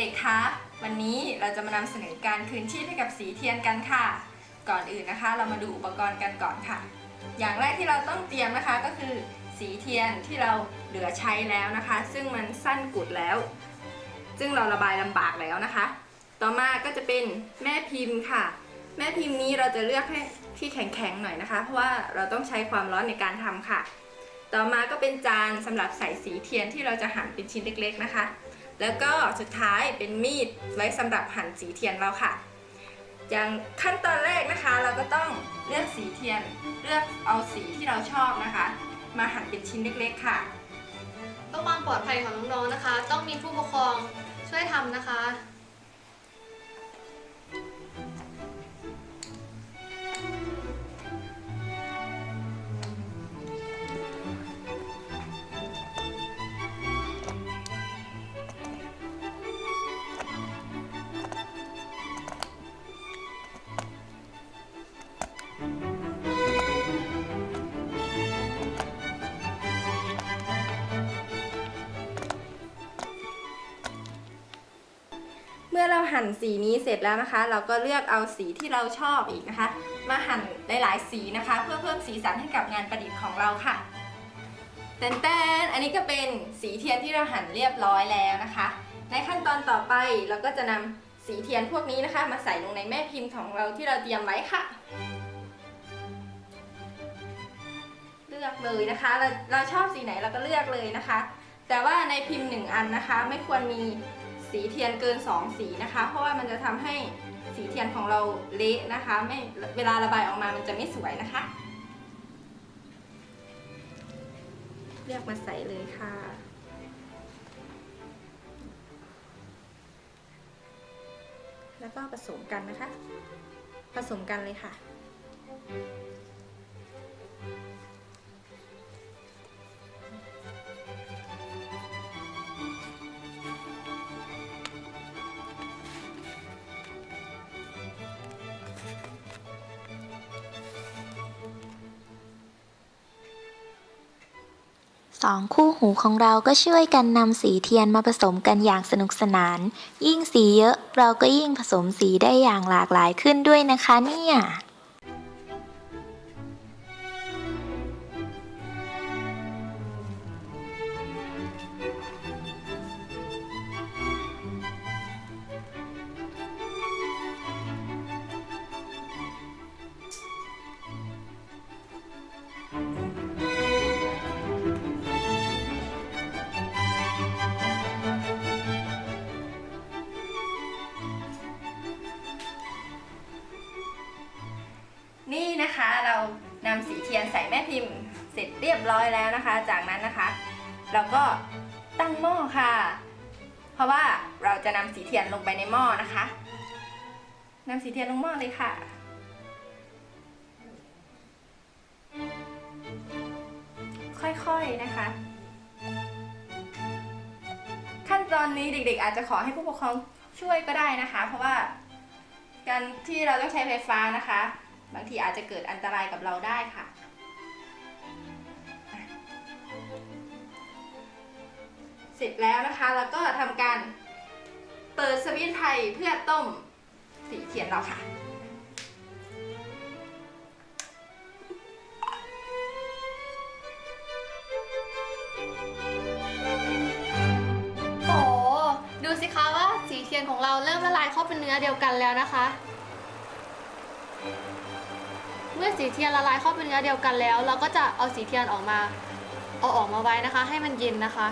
ด็กๆ คะ วันนี้เราจะมานำเสนอการคืนชีพให้กับสีเทียนกันค่ะ ก่อนอื่นนะคะ เรามาดูอุปกรณ์กันก่อนค่ะ อย่างแรกที่เราต้องเตรียมนะคะก็คือ สีเทียนที่เราเหลือใช้แล้วนะคะ ซึ่งมันสั้นกุดแล้ว ซึ่งเราระบายลำบากแล้วนะคะ ต่อมาก็จะเป็นแม่พิมพ์ค่ะ แม่พิมพ์นี้เราจะเลือกให้ที่แข็งๆหน่อยนะคะ เพราะว่าเราต้องใช้ความร้อนในการทำค่ะ ต่อมาก็เป็นจานสำหรับใส่สีเทียนที่เราจะหั่นเป็นชิ้นเล็ก ๆนะคะ แล้วก็สุดท้ายเป็นมีดไว้สำหรับหั่นสีเทียนเราค่ะ อย่างขั้นตอนแรกนะคะ เราก็ต้องเลือกสีเทียน เลือกเอาสีที่เราชอบนะคะ มาหั่นเป็นชิ้นเล็กๆค่ะเพื่อความปลอดภัยของน้องๆนะคะ ต้องมีผู้ปกครองช่วยทำนะคะ เราหั่นสีนี้เสร็จแล้วนะคะ เราก็เลือกเอาสีที่เราชอบอีกนะคะ มาหั่นหลายๆสีนะคะ เพื่อเพิ่มสีสันให้กับงานประดิษฐ์ของเราค่ะแตนแตนอันนี้ก็เป็นสีเทียนที่เราหั่นเรียบร้อยแล้วนะคะ ในขั้นตอนต่อไปเราก็จะนำสีเทียนพวกนี้นะคะ มาใส่ลงในแม่พิมพ์ของเราที่เราเตรียมไว้ค่ะ เลือกเลยนะคะเราเราชอบสีไหนเราก็เลือกเลยนะคะ แต่ว่าในพิมพ์หนึ่งอันนะคะ ไม่ควรมี สีเทียนเกิน 2 สีนะคะ เพราะว่ามันจะทำให้สีเทียนของเราเละนะคะไม่เวลาระบายออกมามันจะไม่สวยนะคะ เลือกมาใส่เลยค่ะแล้วก็ผสมกันนะคะ ผสมกันเลยค่ะ สองคู่หูของเราก็ช่วยกันนำสีเทียนมาผสมกันอย่างสนุกสนาน ยิ่งสีเยอะเราก็ยิ่งผสมสีได้อย่างหลากหลายขึ้นด้วยนะคะเนี่ย เรานำสีเทียนใส่แม่พิมพ์เสร็จเรียบร้อยแล้วนะคะ จากนั้นนะคะ เราก็ตั้งหม้อค่ะ เพราะว่าเราจะนำสีเทียนลงไปในหม้อนะคะนำสีเทียนลงหม้อเลยค่ะค่อยๆนะคะ ขั้นตอนนี้เด็กๆ อาจจะขอให้ผู้ปกครองช่วยก็ได้นะคะ เพราะว่าการที่เราต้องใช้ไฟฟ้านะคะ บางทีอาจจะเกิดอันตรายกับเราได้ค่ะ เสร็จแล้วนะคะแล้วก็ทำการเปิดสวิตช์ไฟเพื่อต้มสีเทียนเราค่ะโอ้ดูสิคะว่าสีเทียนของเราเริ่มละลายเข้าเป็นเนื้อเดียวกันแล้วนะคะ เมื่อสีเทียนละลายเข้าเป็นเนื้อเดียวกันแล้ว เราก็จะเอาสีเทียนออกมาเอาออกมาไว้นะคะ ให้มันเย็นนะคะ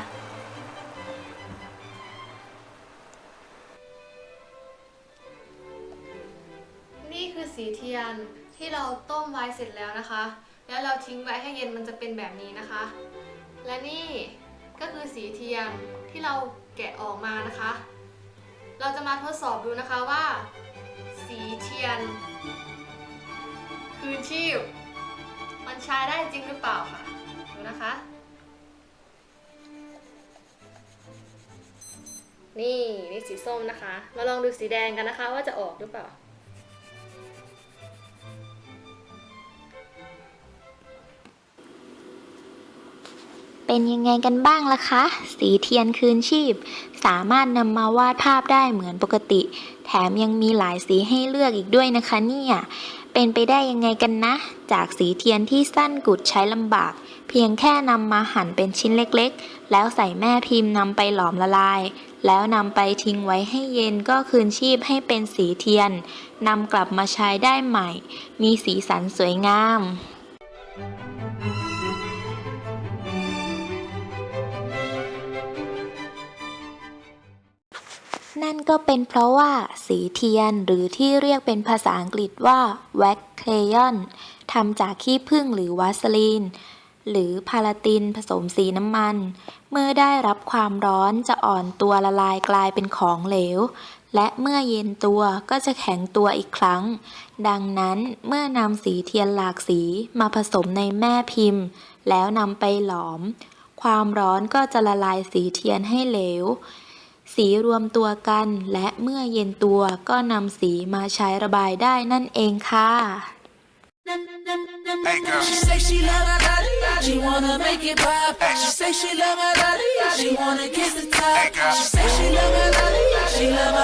นี่คือสีเทียนที่เราต้มไว้เสร็จแล้วนะคะ แล้วเราทิ้งไว้ให้เย็นมันจะเป็นแบบนี้นะคะ และนี่ก็คือสีเทียนที่เราแกะออกมานะคะ เราจะมาทดสอบดูนะคะว่า สีเทียน คืนชีพ มันใช้ได้จริงหรือเปล่าค่ะ ดูนะคะ นี่นี่สีส้มนะคะ มาลองดูสีแดงกันนะคะ ว่าจะออกหรือเปล่า เป็นยังไงกันบ้างล่ะคะ สีเทียนคืนชีพ สามารถนำมาวาดภาพได้เหมือนปกติ แถมยังมีหลายสีให้เลือกอีกด้วยนะคะเนี่ย เป็นไปได้ยังไงกันนะ จากสีเทียนที่สั้นกุดใช้ลำบาก เพียงแค่นำมาหั่นเป็นชิ้นเล็กๆ แล้วใส่แม่พิมพ์นำไปหลอมละลาย แล้วนำไปทิ้งไว้ให้เย็นก็คืนชีพให้เป็นสีเทียนนำกลับมาใช้ได้ใหม่ มีสีสันสวยงาม นั่นก็เป็นเพราะว่าสีเทียนหรือที่เรียกเป็นภาษาอังกฤษว่า wax crayon ทำจากขี้ผึ้งหรือวาสลีน หรือพาราตินผสมสีน้ำมัน เมื่อได้รับความร้อนจะอ่อนตัวละลายกลายเป็นของเหลว และเมื่อเย็นตัวก็จะแข็งตัวอีกครั้ง ดังนั้นเมื่อนำสีเทียนหลากสีมาผสมในแม่พิมพ์ แล้วนำไปหลอม ความร้อนก็จะละลายสีเทียนให้เหลว สีรวมตัวกันและเมื่อเย็นตัวก็นำสีมาใช้ระบายได้นั่นเองค่ะ Hey girl. She say she love my body, she wanna make it pop. She say she love my body, she wanna kiss the top. Hey, girl. She say she love my body, she love my